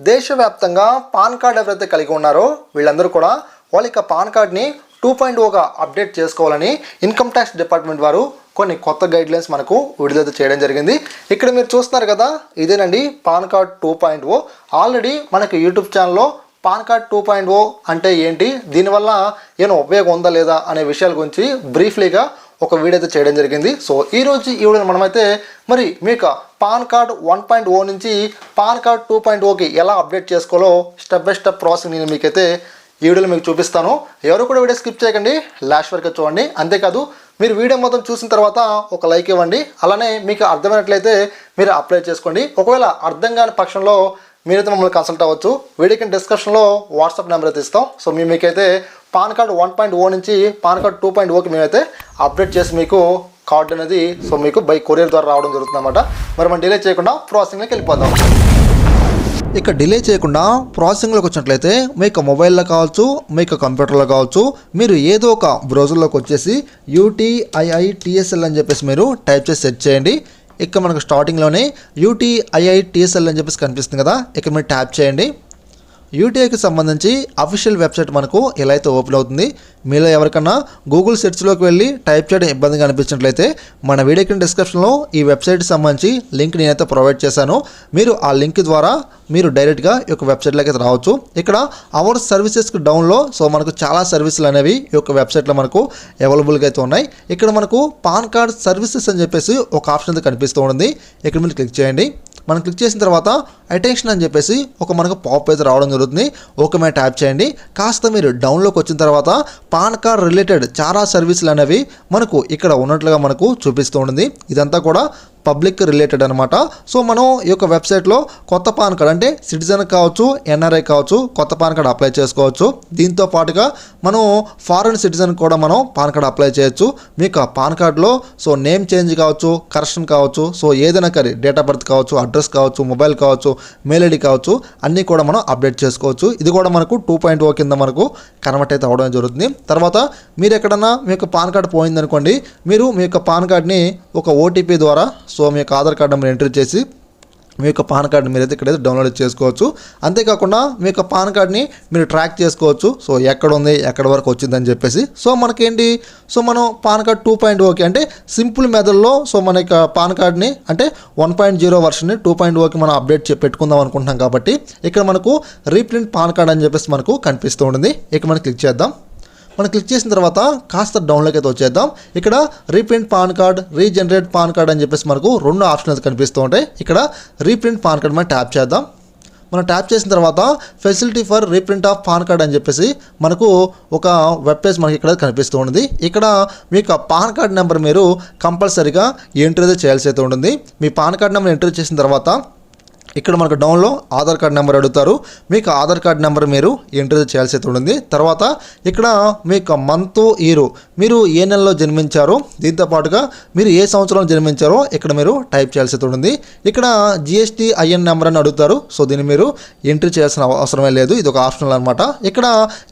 దేశవ్యాప్తంగా pan card ఎవరైతే కలిగి ఉన్నారో వీళ్ళందరూ కూడా వాళ్ళ యొక్క పాన్ కార్డ్ని టూ పాయింట్ ఓగా అప్డేట్ చేసుకోవాలని ఇన్కమ్ ట్యాక్స్ డిపార్ట్మెంట్ వారు కొన్ని కొత్త గైడ్లైన్స్ మనకు విడుదల చేయడం జరిగింది. ఇక్కడ మీరు చూస్తున్నారు కదా ఇదేనండి PAN card two point O. Already మనకి యూట్యూబ్ ఛానల్లో PAN card two point O అంటే ఏంటి? దీనివల్ల ఏమైనా ఉపయోగం ఉందా లేదా అనే విషయాల గురించి బ్రీఫ్లీగా ఒక వీడియో అయితే చేయడం జరిగింది. సో ఈ రోజు ఈ వీడియోని మనమైతే మరి మీకు PAN card one point O నుంచి పాన్ కార్డ్ టూ పాయింట్ ఓకి ఎలా అప్డేట్ చేసుకోవాలో స్టెప్ బై స్టెప్ ప్రాసెస్ నేను మీకైతే ఈ వీడియోలో మీకు చూపిస్తాను. ఎవరు కూడా వీడియో స్కిప్ చేయకండి. లాస్ట్ వరకు చూడండి. అంతేకాదు మీరు వీడియో మొత్తం చూసిన తర్వాత ఒక లైక్ ఇవ్వండి. అలానే మీకు అర్థమైనట్లయితే మీరు అప్లై చేసుకోండి. ఒకవేళ అర్థం కాని పక్షంలో మీరైతే మమ్మల్ని కన్సల్ట్ అవ్వచ్చు. వీడియోకి డిస్క్రిప్షన్లో వాట్సాప్ నెంబర్ అయితే ఇస్తాం. సో మేము మీకైతే PAN card one point O నుంచి పాన్ కార్డ్ టూ పాయింట్ ఓకి మేమైతే అప్డేట్ చేసి మీకు కార్డ్ అనేది సో మీకు బై కొరియర్ ద్వారా రావడం జరుగుతుంది అనమాట మరి మనం డిలే చేయకుండా ప్రాసెసింగ్లోకి వెళ్ళిపోదాం. ఇక డిలే చేయకుండా ప్రాసెసింగ్లోకి వచ్చినట్లయితే మీ యొక్క మొబైల్లో కావచ్చు మీ యొక్క కంప్యూటర్లో కావచ్చు మీరు ఏదో ఒక బ్రౌజర్లోకి వచ్చేసి యూటీఐఐటిఎస్ఎల్ అని చెప్పేసి మీరు టైప్ చేసి సెర్చ్ చేయండి. ఇక మనకు స్టార్టింగ్లోనే యూటీఐఐటిఎస్ఎల్ అని చెప్పేసి కనిపిస్తుంది కదా ఇక్కడ మీరు ట్యాప్ చేయండి. యూటీఐకి సంబంధించి అఫీషియల్ వెబ్సైట్ మనకు ఎలా అయితే ఓపెన్ అవుతుంది. మీలో ఎవరికన్నా గూగుల్ సెర్చ్లోకి వెళ్ళి టైప్ చేయడం ఇబ్బందిగా అనిపించినట్లయితే మన వీడియో కింద డిస్క్రిప్షన్లో ఈ వెబ్సైట్కి సంబంధించి లింక్ నేనైతే ప్రొవైడ్ చేశాను. మీరు ఆ లింక్ ద్వారా మీరు డైరెక్ట్గా ఈ యొక్క వెబ్సైట్లోకి అయితే రావచ్చు. ఇక్కడ అవర్ సర్వీసెస్కి డౌన్లో సో మనకు చాలా సర్వీసులు అనేవి ఈ యొక్క వెబ్సైట్లో మనకు అవైలబుల్గా అయితే ఉన్నాయి. ఇక్కడ మనకు పాన్ కార్డ్ సర్వీసెస్ అని చెప్పేసి ఒక ఆప్షన్ అయితే కనిపిస్తూ ఉంది. ఇక్కడ మీరు క్లిక్ చేయండి. మనం క్లిక్ చేసిన తర్వాత అటెన్షన్ అని చెప్పేసి ఒక మనకు పాప్ అయితే రావడం జరుగుతుంది. ఓకే మీద ట్యాప్ చేయండి. కాస్త మీరు డౌన్లోకి వచ్చిన తర్వాత పాన్ కార్డ్ రిలేటెడ్ చాలా సర్వీసులు అనేవి మనకు ఇక్కడ ఉన్నట్లుగా మనకు చూపిస్తూ ఉంటుంది. ఇదంతా కూడా పబ్లిక్ రిలేటెడ్ అనమాట సో మనం ఈ యొక్క వెబ్సైట్లో కొత్త పాన్ కార్డ్ అంటే సిటిజన్ కావచ్చు ఎన్ఆర్ఐ కావచ్చు కొత్త పాన్ కార్డ్ అప్లై చేసుకోవచ్చు. దీంతో పాటుగా మనం ఫారెన్ సిటిజన్ కూడా మనం పాన్ కార్డ్ అప్లై చేయొచ్చు. మీకు ఆ పాన్ కార్డులో సో నేమ్ చేంజ్ కావచ్చు కరెక్షన్ కావచ్చు సో ఏదైనా కానీ డేట్ ఆఫ్ బర్త్ కావచ్చు అడ్రస్ కావచ్చు మొబైల్ కావచ్చు మెయిల్ ఐడి కావచ్చు అన్నీ కూడా మనం అప్డేట్ చేసుకోవచ్చు. ఇది కూడా మనకు టూ పాయింట్ ఓ కింద మనకు కన్వర్ట్ అయితే అవడం జరుగుతుంది. తర్వాత మీరు ఎక్కడన్నా మీ యొక్క పాన్ కార్డ్ పోయిందనుకోండి మీరు మీ యొక్క పాన్ కార్డ్ని ఒక ఓటీపీ ద్వారా సో మీ యొక్క ఆధార్ కార్డు నెంబర్ ఎంటర్ చేసి మీ యొక్క పాన్ కార్డు మీరైతే ఇక్కడైతే డౌన్లోడ్ చేసుకోవచ్చు. అంతేకాకుండా మీ యొక్క పాన్ కార్డ్ని మీరు ట్రాక్ చేసుకోవచ్చు. సో ఎక్కడ ఉంది ఎక్కడ వరకు వచ్చిందని చెప్పేసి. సో మనకేంటి? సో మనం PAN card two point okay అంటే సింపుల్ మెథడ్లో సో మన యొక్క పాన్ కార్డ్ని అంటే వన్ పాయింట్ జీరో వర్షన్ని టూ పాయింట్ ఓకి మనం అప్డేట్ పెట్టుకుందాం అనుకుంటున్నాం కాబట్టి ఇక్కడ మనకు రీప్రింట్ పాన్ కార్డ్ అని చెప్పేసి మనకు కనిపిస్తూ ఉంటుంది. ఇక్కడ మనం క్లిక్ చేద్దాం. మనం క్లిక్ చేసిన తర్వాత కాస్త డౌన్లోకి అయితే వచ్చేద్దాం. ఇక్కడ reprint PAN card regenerate PAN card అని చెప్పేసి మనకు రెండు ఆప్షన్స్ కనిపిస్తూ ఉంటాయి. ఇక్కడ రీప్రింట్ పాన్ కార్డ్ మనం ట్యాప్ చేద్దాం. మనం ట్యాప్ చేసిన తర్వాత facility for reprint of PAN card అని చెప్పేసి మనకు ఒక వెబ్ పేజ్ మనకి ఇక్కడ కనిపిస్తూ ఉంటుంది. ఇక్కడ మీకు పాన్ కార్డ్ నెంబర్ మీరు కంపల్సరీగా ఎంట్రీ అయితే చేయాల్సి అయితే ఉంటుంది. మీ పాన్ కార్డ్ నెంబర్ ఎంట్రీ చేసిన తర్వాత ఇక్కడ మనకు డౌన్లో ఆధార్ కార్డ్ నెంబర్ అడుగుతారు. మీకు ఆధార్ కార్డ్ నెంబర్ మీరు ఎంటర్ చేయాల్సి అయితే ఉంటుంది. తర్వాత ఇక్కడ మీకు మంత్ ఇయర్ మీరు ఏ నెలలో జన్మించారో దీంతో పాటుగా మీరు ఏ సంవత్సరంలో జన్మించారో ఇక్కడ మీరు టైప్ చేయాల్సి ఉంటుంది. ఇక్కడ జిఎస్టీ ఐఎన్ నెంబర్ అని అడుగుతారు. సో దీన్ని మీరు ఎంట్రీ చేయాల్సిన అవసరమే లేదు. ఇది ఒక ఆప్షనల్ అనమాట ఇక్కడ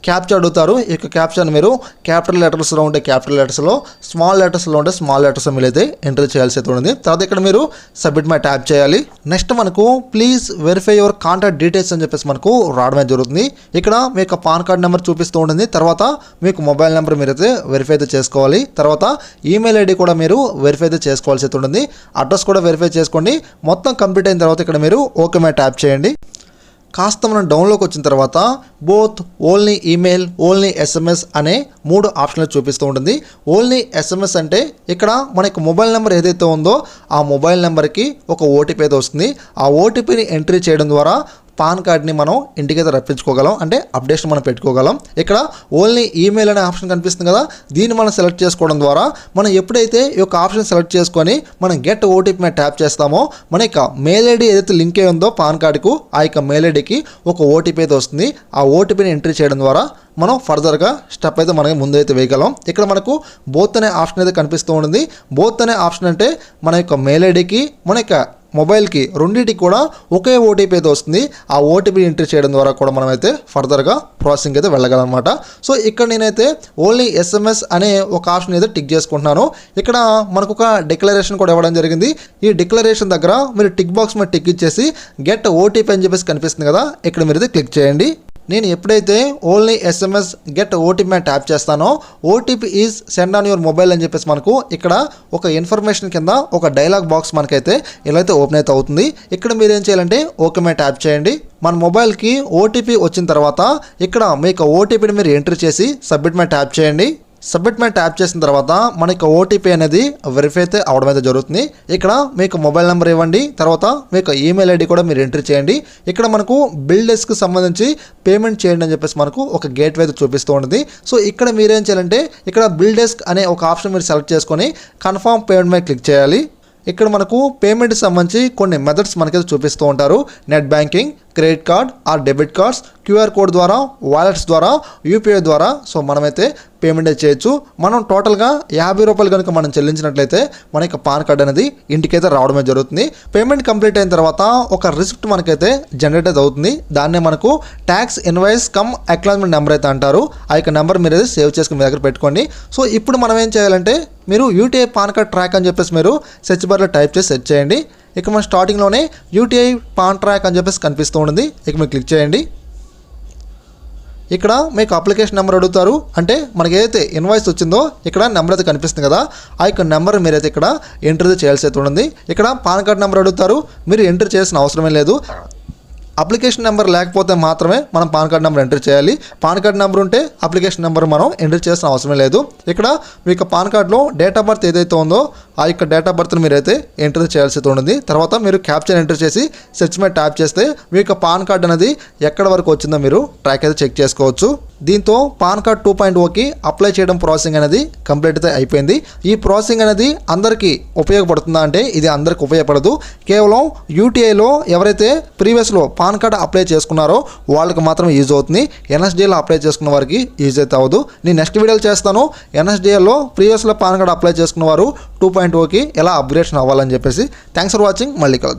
క్యాప్చర్ అడుగుతారు. ఈ యొక్క క్యాప్చర్ని మీరు క్యాపిటల్ లెటర్స్లో ఉంటే క్యాపిటల్ లెటర్స్లో స్మాల్ లెటర్స్లో ఉంటే స్మాల్ లెటర్స్ మీరైతే ఎంటర్ చేయాల్సి అయితే ఉంటుంది. తర్వాత ఇక్కడ మీరు సబ్మిట్ మై ట్యాప్ చేయాలి. నెక్స్ట్ మనకు please verify your contact details అని చెప్పేసి మనకు రావడమే జరుగుతుంది. ఇక్కడ మీ యొక్క పాన్ కార్డ్ నెంబర్ చూపిస్తూ ఉంటుంది తర్వాత మీకు మొబైల్ నెంబర్ మీరైతే వెరిఫై అయితే చేసుకోవాలి. తర్వాత ఈమెయిల్ ఐడి కూడా మీరు వెరిఫై అయితే చేసుకోవాల్సి అయితే ఉంటుంది. అడ్రస్ కూడా వెరిఫై చేసుకోండి. మొత్తం కంప్లీట్ అయిన తర్వాత ఇక్కడ మీరు ఓకే మే ట్యాప్ చేయండి. కాస్త మనం డౌన్లోకి వచ్చిన తర్వాత both only email only SMS అనే మూడు ఆప్షన్లు చూపిస్తూ ఉంటుంది. ఓన్లీ ఎస్ఎంఎస్ అంటే ఇక్కడ మనకి మొబైల్ నెంబర్ ఏదైతే ఉందో ఆ మొబైల్ నెంబర్కి ఒక ఓటీపీ అయితే వస్తుంది. ఆ ఓటీపీని ఎంట్రీ చేయడం ద్వారా పాన్ కార్డ్ని మనం ఇంటికైతే రప్పించుకోగలం అంటే అప్డేషన్ మనం పెట్టుకోగలం. ఇక్కడ ఓన్లీ ఈమెయిల్ అనే ఆప్షన్ కనిపిస్తుంది కదా దీన్ని మనం సెలెక్ట్ చేసుకోవడం ద్వారా మనం ఎప్పుడైతే ఈ యొక్క ఆప్షన్ సెలెక్ట్ చేసుకొని మనం గెట్ ఓటీపీ మీద ట్యాప్ చేస్తామో మన యొక్క మెయిల్ ఐడి ఏదైతే లింక్ అయి ఉందో పాన్ కార్డుకు ఆ యొక్క మెయిల్ ఐడికి ఒక ఓటీపీ అయితే వస్తుంది. ఆ ఓటీపీని ఎంట్రీ చేయడం ద్వారా మనం ఫర్దర్గా స్టెప్ అయితే మనకి ముందైతే వేయగలం. ఇక్కడ మనకు బోత్ అనే ఆప్షన్ అయితే కనిపిస్తూ ఉంటుంది. బోత్ అనే ఆప్షన్ అంటే మన యొక్క మెయిల్ ఐడికి మన యొక్క మొబైల్కి రెండింటికి కూడా ఒకే ఓటీపీ అయితే వస్తుంది. ఆ ఓటీపీ ఎంట్రీ చేయడం ద్వారా కూడా మనమైతే ఫర్దర్గా ప్రాసెసింగ్ అయితే వెళ్ళగలనమాట. సో ఇక్కడ నేనైతే ఓన్లీ ఎస్ఎంఎస్ అనే ఒక ఆప్షన్ అయితే టిక్ చేసుకుంటున్నాను. ఇక్కడ మనకు ఒక డిక్లరేషన్ కూడా ఇవ్వడం జరిగింది. ఈ డిక్లరేషన్ దగ్గర మీరు టిక్ బాక్స్ మీద టిక్ ఇచ్చేసి గెట్ ఓటీపీ అని చెప్పేసి కనిపిస్తుంది కదా ఇక్కడ మీరు అయితే క్లిక్ చేయండి. నేను ఎప్పుడైతే ఓన్లీ ఎస్ఎంఎస్ గెట్ ఓటీపీ అని ట్యాప్ చేస్తానో OTP is send on your mobile అని చెప్పేసి మనకు ఇక్కడ ఒక ఇన్ఫర్మేషన్ కింద ఒక డైలాగ్ బాక్స్ మనకైతే ఇలా అయితే ఓపెన్ అయితే అవుతుంది. ఇక్కడ మీరు ఏం చేయాలంటే ఓకే మీద ట్యాప్ చేయండి. మన మొబైల్కి ఓటీపీ వచ్చిన తర్వాత ఇక్కడ మీకు ఓటీపీని మీరు ఎంటర్ చేసి సబ్మిట్ మీద ట్యాప్ చేయండి. సబ్మిట్ మై ట్యాప్ చేసిన తర్వాత మనకి ఓటీపీ అనేది వెరిఫై అయితే అవడం అయితే జరుగుతుంది. ఇక్కడ మీకు మొబైల్ నెంబర్ ఇవ్వండి. తర్వాత మీకు ఈమెయిల్ ఐడి కూడా మీరు ఎంట్రీ చేయండి. ఇక్కడ మనకు బిల్ డెస్క్ సంబంధించి పేమెంట్ చేయండి అని చెప్పేసి మనకు ఒక గేట్ అయితే చూపిస్తూ ఉంటుంది. సో ఇక్కడ మీరేం చేయాలంటే ఇక్కడ బిల్ డెస్క్ అనే ఒక ఆప్షన్ మీరు సెలెక్ట్ చేసుకొని కన్ఫామ్ పేమెంట్ మీద క్లిక్ చేయాలి. ఇక్కడ మనకు పేమెంట్కి సంబంధించి కొన్ని మెథడ్స్ మనకైతే చూపిస్తూ ఉంటారు. Net banking credit card or debit cards QR code ద్వారా వాలెట్స్ ద్వారా యూపీఐ ద్వారా సో మనమైతే పేమెంట్ చేయొచ్చు. మనం టోటల్గా యాభై రూపాయలు కనుక మనం చెల్లించినట్లయితే మన యొక్క పాన్ కార్డ్ అనేది ఇంటికైతే రావడమే జరుగుతుంది. పేమెంట్ కంప్లీట్ అయిన తర్వాత ఒక రిసిప్ట్ మనకైతే జనరేట్ అయితే అవుతుంది. దాన్నే మనకు tax invoice cum acknowledgement number అయితే అంటారు. ఆ యొక్క నెంబర్ మీరు అయితే సేవ్ చేసుకుని మీ దగ్గర పెట్టుకోండి. సో ఇప్పుడు మనం ఏం చేయాలంటే మీరు యూటీఐ పాన్ కార్డ్ ట్రాక్ అని చెప్పేసి మీరు సెర్చ్ బార్లో టైప్ చేసి సెర్చ్ చేయండి. ఇక మన స్టార్టింగ్లోనే యూటీఐ పాన్ ట్రాక్ అని చెప్పేసి కనిపిస్తూ ఉంటుంది. ఇక మీరు క్లిక్ చేయండి. ఇక్కడ మీకు అప్లికేషన్ నెంబర్ అడుగుతారు. అంటే మనకి ఏదైతే ఇన్వాయిస్ వచ్చిందో ఇక్కడ నెంబర్ అయితే కనిపిస్తుంది కదా. ఆ యొక్క నెంబర్ మీరైతే ఇక్కడ ఎంటర్ చేయాల్సి అయితే ఉంటుంది. ఇక్కడ పాన్ కార్డ్ నెంబర్ అడుగుతారు. మీరు ఎంటర్ చేయాల్సిన అవసరమే లేదు. అప్లికేషన్ నెంబర్ లేకపోతే మాత్రమే మనం పాన్ కార్డ్ నెంబర్ ఎంటర్ చేయాలి. పాన్ కార్డ్ నెంబర్ ఉంటే అప్లికేషన్ నెంబర్ మనం ఎంటర్ చేసిన అవసరం లేదు. ఇక్కడ మీ యొక్క పాన్ కార్డ్లో డేట్ ఆఫ్ బర్త్ ఏదైతే ఉందో ఆ యొక్క డేట్ ఆఫ్ బర్త్ని మీరైతే ఎంటర్ చేయాల్సి ఉంటుంది. తర్వాత మీరు క్యాప్చర్ ఎంటర్ చేసి సెర్చ్ మీద ట్యాప్ చేస్తే మీ యొక్క పాన్ కార్డ్ అనేది ఎక్కడ వరకు వచ్చిందో మీరు ట్రాక్ అయితే చెక్ చేసుకోవచ్చు. దీంతో పాన్ కార్డ్ టూ పాయింట్ ఓకి అప్లై చేయడం ప్రాసెసింగ్ అనేది కంప్లీట్ అయితే అయిపోయింది. ఈ ప్రాసెసింగ్ అనేది అందరికీ ఉపయోగపడుతుందా అంటే ఇది అందరికి ఉపయోగపడదు. కేవలం యూటీఐలో ఎవరైతే ప్రీవియస్లో పాన్ కార్డ్ అప్లై చేసుకున్నారో వాళ్ళకి మాత్రం యూజ్ అవుతుంది. ఎన్ఎస్డిఎల్లో అప్లై చేసుకున్న వారికి యూజ్ అయితే అవ్వదు. నేను నెక్స్ట్ వీడియోలు చేస్తాను. ఎన్ఎస్డిఎల్లో ప్రీవియస్లో పాన్ కార్డ్ అప్లై చేసుకున్న వారు టూ పాయింట్ ఓకి ఎలా అప్గ్రేషన్ అవ్వాలని చెప్పేసి. థ్యాంక్స్ ఫర్ వాచింగ్ మళ్ళీ కలుద్దాం.